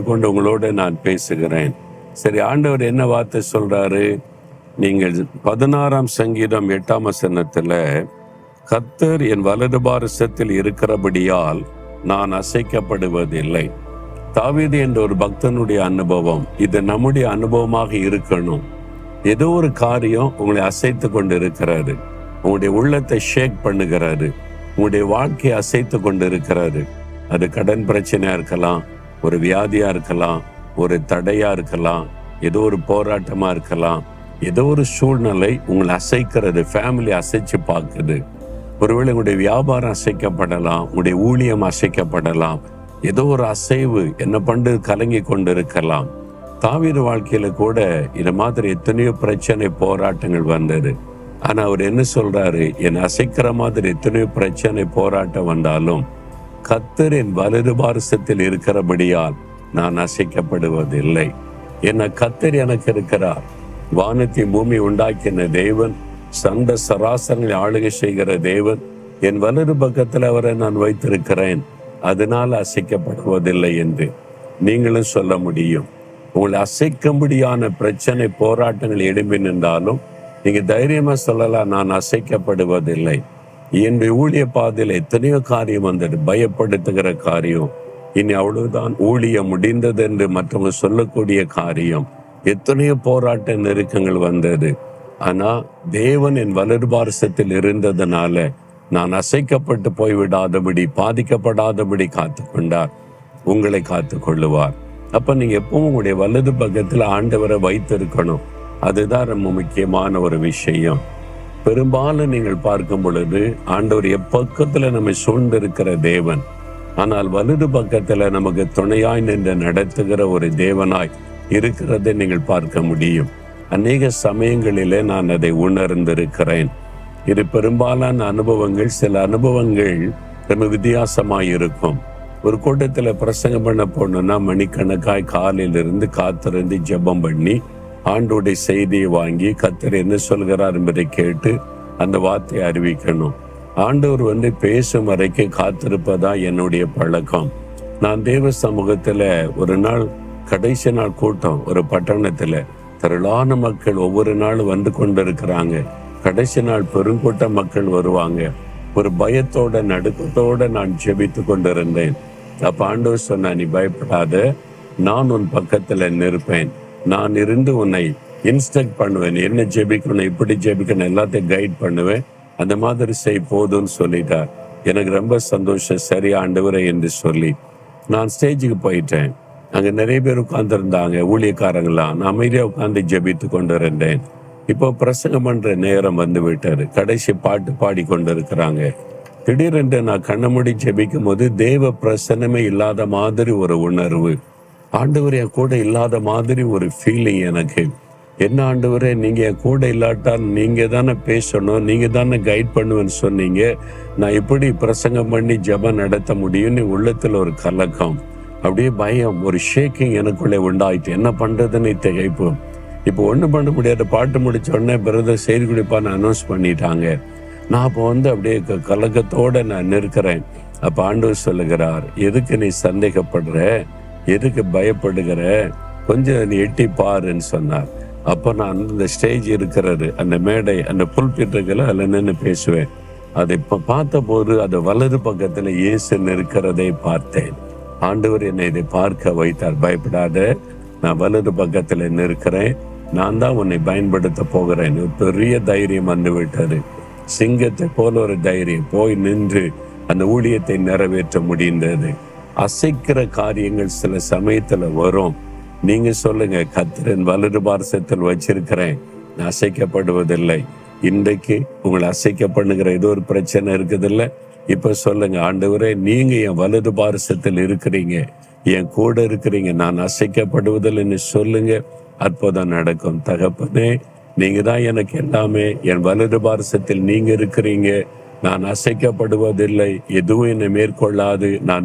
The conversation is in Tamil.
கொண்டு உங்களோட நான் பேசுகிறேன். சரி ஆண்டவர் என்ன வார்த்தை சொல்றாரு? நீங்கள் பதினாறாம் சங்கீதம் எட்டாம் வசனத்துல கத்தர் என் வலது பாரசத்தில் இருக்கிறபடியால் நான் அசைக்கப்படுவதில்லை. தாவீது என்ற ஒரு பக்தனுடைய அனுபவம் இது நம்முடைய அனுபவமாக இருக்கணும். ஏதோ ஒரு காரியம் உங்களை அசைத்து கொண்டு இருக்கிறாரு உங்களுடைய உள்ளத்தை ஷேக் பண்ணுகிறாரு. உங்களுடைய வாழ்க்கையை அசைத்து கொண்டு இருக்கிறாரு அது கடன் பிரச்சனையா இருக்கலாம் ஒரு வியாதியா இருக்கலாம் ஒரு தடையா இருக்கலாம் ஏதோ ஒரு போராட்டமா இருக்கலாம் ஏதோ ஒரு சூழ்நிலை உங்களை அசைக்கிறது ஃபேமிலி அசைச்சு பார்க்குது. ஒருவேளை உங்களுடைய வியாபாரம் அசைக்கப்படலாம் உங்களுடைய ஊழியம் அசைக்கப்படலாம் ஏதோ ஒரு அசைவு என்ன பண்டு கலங்கி கொண்டு இருக்கலாம் தாவீர் வாழ்க்கையில கூட இது மாதிரி எத்தனையோ பிரச்சனை போராட்டங்கள் வந்தது. ஆனா அவர் என்ன சொல்றாரு? என் அசைக்கிற மாதிரி எத்தனையோ பிரச்சனை போராட்டம் வந்தாலும் கத்தர் என் வலது பாரசத்தில் இருக்கிறபடியால் நான் அசைக்கப்படுவதில்லை. என்ன கத்தர் எனக்கு இருக்கிறார். வானத்தை பூமி உண்டாக்கின தேவன் சந்த சராசரங்களை ஆளுகை செய்கிற தேவன் என் வலது பக்கத்தில் அவரை நான் வைத்திருக்கிறேன். அதனால் அசைக்கப்படுவதில்லை என்று நீங்களும் சொல்ல முடியும். உங்களை அசைக்கும்படியான பிரச்சனை போராட்டங்கள் எழும்பி நின்றாலும் நீங்க தைரியமா சொல்லலாம் நான் அசைக்கப்படுவதில்லை. என்னுடைய ஊழிய பாதையில் எத்தனையோ காரியம் வந்தது. பயப்படுத்துகிற காரியம். இனி அவ்வளவுதான். ஊழியம் முடிந்தது என்று மற்றவங்க சொல்லக்கூடிய காரியம். எத்தனையோ போராட்ட நெருக்கங்கள் வந்தது. ஆனா தேவன் என் வலது பாரசத்தில் இருந்ததுனால நான் அசைக்கப்பட்டு போய்விடாதபடி பாதிக்கப்படாதபடி காத்து கொண்டார் உங்களை காத்து கொள்ளுவார் அப்ப நீங்க எப்பவும் உங்களுடைய வலது பக்கத்துல ஆண்டவரை வைத்திருக்கணும். அதுதான் ரொம்ப முக்கியமான ஒரு விஷயம். பெரும்பாலும் நீங்கள் பார்க்கும் பொழுது ஆண்டவர் எப்பக்கத்துல நம்ம சூழ்ந்திருக்கிற தேவன் ஆனால் வலது பக்கத்துல நமக்கு துணையாய் நின்று நடத்துகிற ஒரு தேவனாய் இருக்கிறதை நீங்கள் பார்க்க முடியும். அநேக சமயங்களிலே நான் அதை உணர்ந்திருக்கிறேன். இது பெரும்பாலான அனுபவங்கள் சில அனுபவங்கள் ரொம்ப வித்தியாசமாய் இருக்கும். ஒரு கூட்டத்துல பிரசங்கம் பண்ண போனோம்னா மணிக்கணக்காய் காலையிலிருந்து காத்திருந்து ஜெபம் பண்ணி ஆண்டோடைய செய்தியை வாங்கி கத்தர் என்ன சொல்கிறார் என்பதை கேட்டு அந்த வார்த்தையை அறிவிக்கணும். ஆண்டவர் வந்து பேசும் வரைக்கும் காத்திருப்பதா என்னுடைய பழக்கம். நான் தேவ சமூகத்துல ஒரு நாள் கடைசி நாள் கூட்டம் ஒரு பட்டணத்துல. திரளான மக்கள் ஒவ்வொரு நாளும் வந்து கொண்டிருக்கிறாங்க. கடைசி நாள் பெருங்கூட்ட மக்கள் வருவாங்க. ஒரு பயத்தோட நடுக்கத்தோட நான் ஜெபித்து கொண்டிருந்தேன். அப்ப ஆண்டவர் சொன்னா நீ பயப்படாத நான் உன் பக்கத்துல நிற்பேன். நான் இருந்து உன்னை இன்ஸ்ட்ரக்ட் பண்ணுவேன். என்ன ஜெபிக்கணும் இப்படி ஜெபிக்கணும் எல்லாத்தையும் கைட் பண்ணுவேன். அந்த மாதிரி செய் போதும்னு சொல்லிட்டார். எனக்கு ரொம்ப சந்தோஷம். சரி ஆண்டவரை என்று சொல்லி நான் ஸ்டேஜுக்கு போயிட்டேன். அங்கே நிறைய பேர் உட்கார்ந்துருந்தாங்க ஊழியக்காரங்களாம். நான் அமைதியாக உட்காந்து ஜெபித்து கொண்டு இருந்தேன் இப்போ பிரசங்கம் பண்ற நேரம் வந்து விட்டாரு கடைசி பாட்டு பாடி கொண்டு இருக்கிறாங்க திடீரென்று நான் கண்ணமுடி ஜெபிக்கும் போது தேவ பிரசன்னமே இல்லாத மாதிரி ஒரு உணர்வு. ஆண்டவர் என் கூட இல்லாத மாதிரி ஒரு ஃபீலிங் எனக்கு. என்ன ஆண்டவரே நீங்க என் கூட இல்லாட்டா நீங்க தானே பேசணும் நீங்க தானே கைட் பண்ணுவேன்னு சொன்னீங்க. நான் எப்படி பிரசங்கம் பண்ணி ஜபம் நடத்த முடியும்னு உள்ளத்துல ஒரு கலக்கம் அப்படியே பயம் ஒரு ஷேக்கிங் எனக்குள்ளே உண்டாயிட்டு என்ன பண்றதுன்னு திகைப்பு. இப்போ ஒன்றும் பண்ண முடியாத பாட்டு முடிச்ச உடனே பிரதர் செய்தி குடிப்பான்னு அனௌன்ஸ் பண்ணிட்டாங்க. நான் அப்போ வந்து அப்படியே க- கலக்கத்தோட நான் நிற்கிறேன். அப்ப ஆண்டவர் சொல்லுகிறார் எதுக்கு நீ சந்தேகப்படுற? எதுக்கு பயப்படுகிற? கொஞ்சம் நீ எட்டி பாருன்னு சொன்னார். அப்போ நான் அந்த ஸ்டேஜ் இருக்கிறது அந்த மேடை அந்த புல்பிட் அதில் நின்று பேசுவேன். அதை இப்போ பார்த்தபோது அது வலது பக்கத்தில் இயேசு நிற்கிறதை பார்த்தேன். ஆண்டவர் என்னை இதை பார்க்க வைத்தார். பயப்படாத நான் வலது பக்கத்தில் நிற்கிறேன். நான் தான் உன்னை பயன்படுத்த போகிறேன். ஒரு பெரிய தைரியம் வந்து விட்டது சிங்கத்தை போல ஒரு தைரியம். போய் நின்று அந்த ஊழியத்தை நிறைவேற்ற முடிந்தது. அசைக்கிற காரியங்கள் சில சமயத்துல வரும். நீங்க சொல்லுங்க கத்திரன் வலது பாரசத்தில் வச்சிருக்கிறேன். நான் அசைக்கப்படுவதில்லை. இன்றைக்கு உங்களை அசைக்க பண்ணுகிற ஏதோ ஒரு பிரச்சனை இருக்குதுல்ல? இப்ப சொல்லுங்க ஆண்டவரே நீங்க என் வலது பாரசத்தில் இருக்கிறீங்க. என் கூட இருக்கிறீங்க. நான் அசைக்கப்படுவதில்லைன்னு சொல்லுங்க. அற்புதம் நடக்கும். தகப்பனே நீங்க தான் எனக்கு எல்லாமே. என் வலது பாரசத்தில் நீங்க இருக்கிறீங்க. நான் அசைக்கப்படுவதில்லை. எதுவும் என்னை மேற்கொள்ளாது. நான்